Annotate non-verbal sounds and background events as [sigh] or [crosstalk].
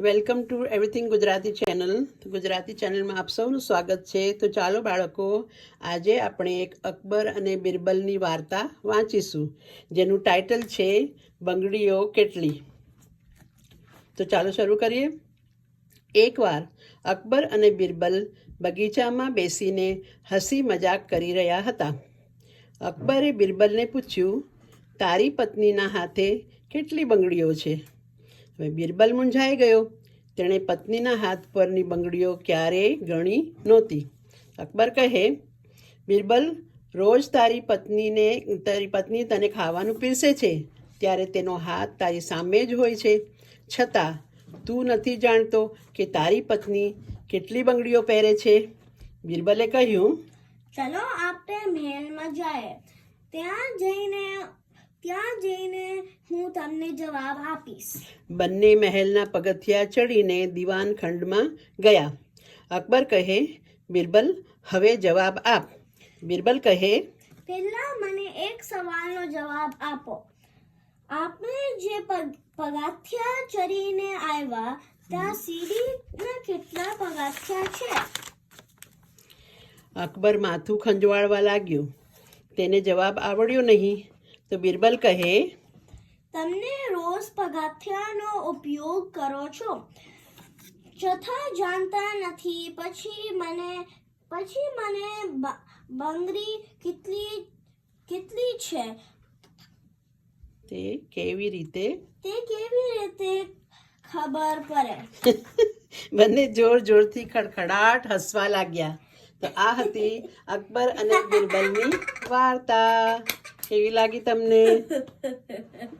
Welcome to everything Gujarati channel. Gujarati ચેનલમાં આપ સૌનું સ્વાગત છે. તો ચાલો બાળકો, આજે આપણે એક અકબર અને બિરબલની વાર્તા વાંચીશું, જેનું ટાઇટલ છે, બંગડીઓ કેટલી? તો ચાલો શરૂ કરીએ. એકવાર અકબર અને બિરબલ બગીચામાં બેસીને હસી મજાક કરી રહ્યા હતા. અકબરે બિરબલને પૂછ્યું, તારી પત્નીના હાથે કેટલી બંગડીઓ છે? હવે બિરબલ મૂંઝાઈ ગયો. તેણે પત્નીના હાથ પરની બંગડીઓ ક્યારેય ગણી નહોતી. અકબર કહે, બિરબલ, રોજ તારી પત્નીને, તારી પત્ની તને ખાવાનું પીરસે છે. ત્યારે તેનો હાથ તારી સામે જ હોય છે. છતાં, તું નથી જાણતો કે તારી પત્ની કેટલી બંગડીઓ પહેરે છે. બિરબલે કહ્યું, ચલો, આપણે મહેલમાં જાય ત્યાં જઈને ત્યાં જઈને હું તમને જવાબ આપીશ. બંને મહેલના પગથિયા ચડીને દિવાન ખંડમાં ગયા. અકબર કહે બિરબલ હવે જવાબ આપ. બિરબલ કહે પહેલા મને એક સવાલનો જવાબ આપો. આપણે જે પગ- પગથિયા ચડીને આવ્યા ત્યાં સીડીના કેટલા પગથિયા છે? અકબર માથું ખંજવાળવા લાગ્યું. તેને જવાબ આવડ્યો નહીં. તો બિરબલ કહે તમને રોજ પગથિયાનો ઉપયોગ કરો છો? છતાં જાણતા નથી. પછી મને પછી મને બ- બંગડી કેટલી કેટલી છે? તે કેવી રીતે? તે કેવી રીતે ખબર પડે? [laughs] બંને જોર જોરથી ખડખડાટ હસવા લાગ્યા. તો આ હતી અકબર અને બિરબલની વાર્તા. કેવી લાગી તમને? [laughs]